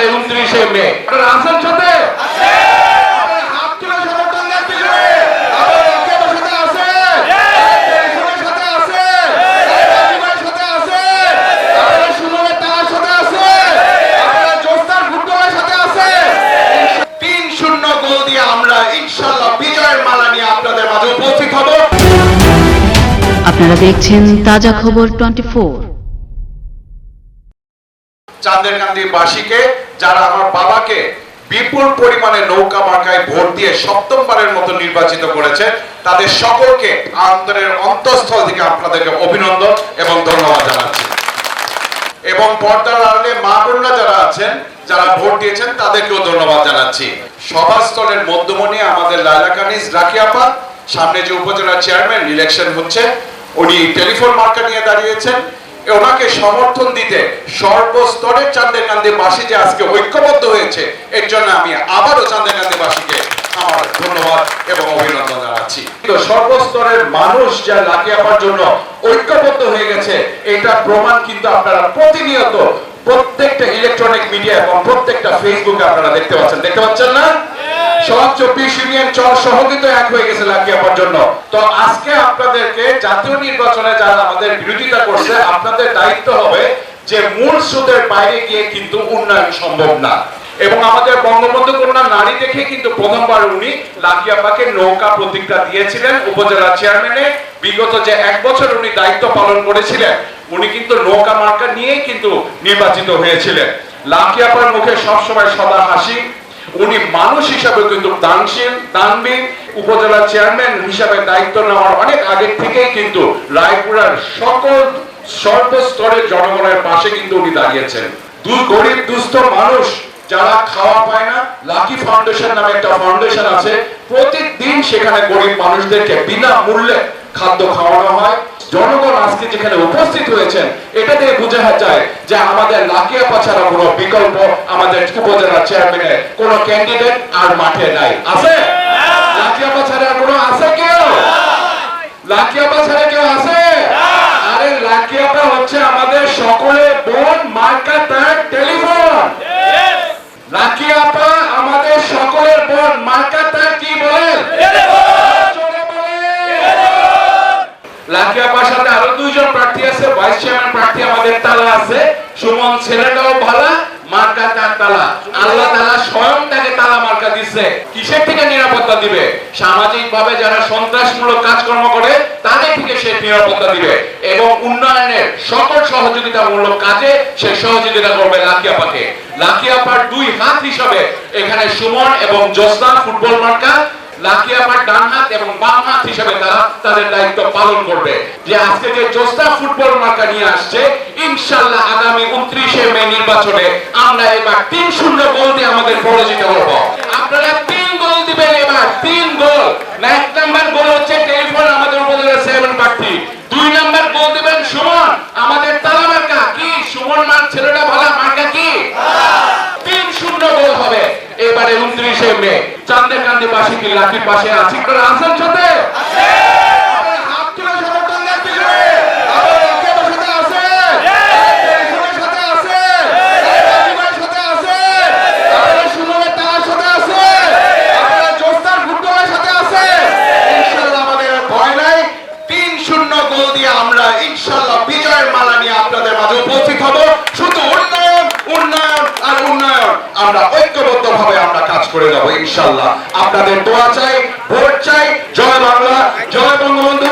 এবারে উনত্রিশে মে। আপনারা আছেন সাথে? আপনারা দেখছেন তাজা খবর টোয়েন্টি ফোর চাঁদেরকান্দি বাসীকে, যারা আমার বাবাকে বিপুল পরিমাণে নৌকা মার্কায় ভোট দিয়ে সপ্তমবারের মতো নির্বাচিত করেছে, তাদের সকলকে আন্তরের অন্তঃস্থল থেকে আপনাদেরকে অভিনন্দন এবং ধন্যবাদ জানাচ্ছি। এবং পর্দার আড়ালে মা বোনরা যারা আছেন, যারা ভোট দিয়েছেন, তাদেরকেও ধন্যবাদ জানাচ্ছি। সভাস্থলের মধ্যমণি আমাদের লাইলা কানিস রাকিয়াপা সামনে যে উপজেলা চেয়ারম্যান ইলেকশন হচ্ছে, উনি টেলিফোন মার্কা নিয়ে দাঁড়িয়েছেন। ওনাকে সমর্থন দিতে সর্বস্তরের চান্দেরকান্দি বাসী যে আজকে ঐক্যবদ্ধ হয়েছে। এর জন্য আমি আবারও চান্দেরকান্দি বাসীকে আমার ধন্যবাদ এবং অভিনন্দন জানাচ্ছি। সর্বস্তরের মানুষ যা লাকিয়াপার জন্য ঐক্যবদ্ধ হয়ে গেছে, এটা প্রমাণ কিন্তু আপনারা প্রতিনিয়ত প্রত্যেকটা ইলেকট্রনিক মিডিয়া এবং প্রত্যেকটা ফেসবুকে আপনারা দেখতে পাচ্ছেন। দেখতে পাচ্ছেন না? সব চব্বিশ ইউনিয়ন চর সহযোগিত এক হয়ে গেছে লাকিয়াপার জন্য। তো আজকে আপনাদেরকে জাতীয় নির্বাচনে যারা আমাদের বিরোধিতা করছে, আপনাদের দায়িত্ব হবে যে মূল স্রোতের বাইরে গিয়ে কিন্তু উন্নয়ন সম্ভব না। এবং আমাদের বঙ্গবন্ধু কন্যা নারী দেখে কিন্তু প্রথমবার উনি লাকিয়াপাকে নৌকা প্রতিজ্ঞা দিয়েছিলেন উপজেলা চেয়ারম্যানে। বিগত যে এক বছর উনি দায়িত্ব পালন করেছিলেন, উনি কিন্তু নৌকা মার্কা নিয়েই কিন্তু নির্বাচিত হয়েছিলেন। লাকিয়াপার মুখে সবসময় সদা হাসি উনি মানুষ হিসাবে কিন্তু দানশীল, দানবীর, উপজেলা চেয়ারম্যান হিসাবে দায়িত্ব নেওয়ার অনেক আগের থেকেই কিন্তু রায়পুরার সকল সর্বস্তরের জনগণের পাশে কিন্তু উনি দাঁড়িয়েছেন। দু গরিব, দুস্থ মানুষ যারা খাওয়া পায় না, লাকি ফাউন্ডেশন নামে একটা ফাউন্ডেশন আছে, প্রতিদিন সেখানে গরিব মানুষদেরকে বিনা মূল্যে খাদ্য খাওয়ানো হয়। জনগণ আজকে যেখানে উপস্থিত হয়েছেন, এটা দিয়ে বোঝা যায় যে আমাদের লাকিয়াপা ছাড়া কোনো বিকল্প হচ্ছে আমাদের সকলের বোন, মার্কা, তার টেলিফোন লাকিয়াপা আমাদের সকলের বোন, মার্কা, তার কি বলেন সাথে আরও দুইজন প্রার্থী আছে ভাইস চেয়ারম্যান প্রার্থী আমাদের তালা আছে। সুমন, ছেলেটাও ভালা। মার্কা তার তালা। আল্লাহ তালা স্বয়ং তাকে তালা মার্কা দিচ্ছে কিসের থেকে নিরাপত্তা দিবে? সামাজিক যারা সন্ত্রাসমূলক কাজকর্ম করে, তাদের থেকে সে নিরাপত্তা দিবে। এবং উন্নয়নের সকল সহযোগিতামূলক কাজে সে সহযোগিতা করবে লাকিয়াপাকে লাকিয়াপার দুই হাত হিসাবে এখানে সুমন এবং জোসনা ফুটবল মার্কা লাকিয়াপার ডান হাত এবং বাম হাত হিসেবে তারা তাদের দায়িত্ব পালন করবে। যে আজকে যে জোস্তা ফুটবল মার্কা নিয়ে আসছে ইনশাল্লাহ আগামী উনত্রিশে মে নির্বাচনে আমরা এবার তিন শূন্য গোল দিয়ে আমাদের পরাজিত করব। আপনারা তিন গোল দিবেন এবার, তিন গোল। না, এক নাম্বার গোল হচ্ছে টেলিফোন আমাদের উপজেলা সেভেন প্রার্থী। দুই নাম্বার গোল দিবেন সুমন, আমাদের তালা মার্কা কি? সুমন মার ছেলেটা ভালো, মার্কা কি? তিন শূন্য গোল হবে। এবারে উনত্রিশে মে চান্দের কান্দি বাসী কি লাঠির পাশে আছি? আছেন সাথে আপনারা হাত তুলে সমর্থন দেখতে চাই। আপনারা রাকিবের সাথে আছেন? টেলিফোনের সাথে আছেন? রাকিবের সাথে আছেন? আপনারা সুমনের তার সাথে আছেন? আপনারা জোস্তার ফুটবলের সাথে আছেন? ইনশাআল্লাহ আমাদের আর ভয় নাই। তিন শূন্য গোল দিয়ে আমরা ইনশাল্লাহ বিজয়ের মালা নিয়ে আপনাদের মাঝে উপস্থিত হব শুধু উন্নয়ন উন্নয়ন আর উন্নয়ন আমরা ঐক্যবদ্ধ ভাবে আমরা কাজ করে যাব, ইনশাল্লাহ। আপনাদের দোয়া চাই, ভোট চাই। জয় বাংলা, জয় বঙ্গবন্ধু।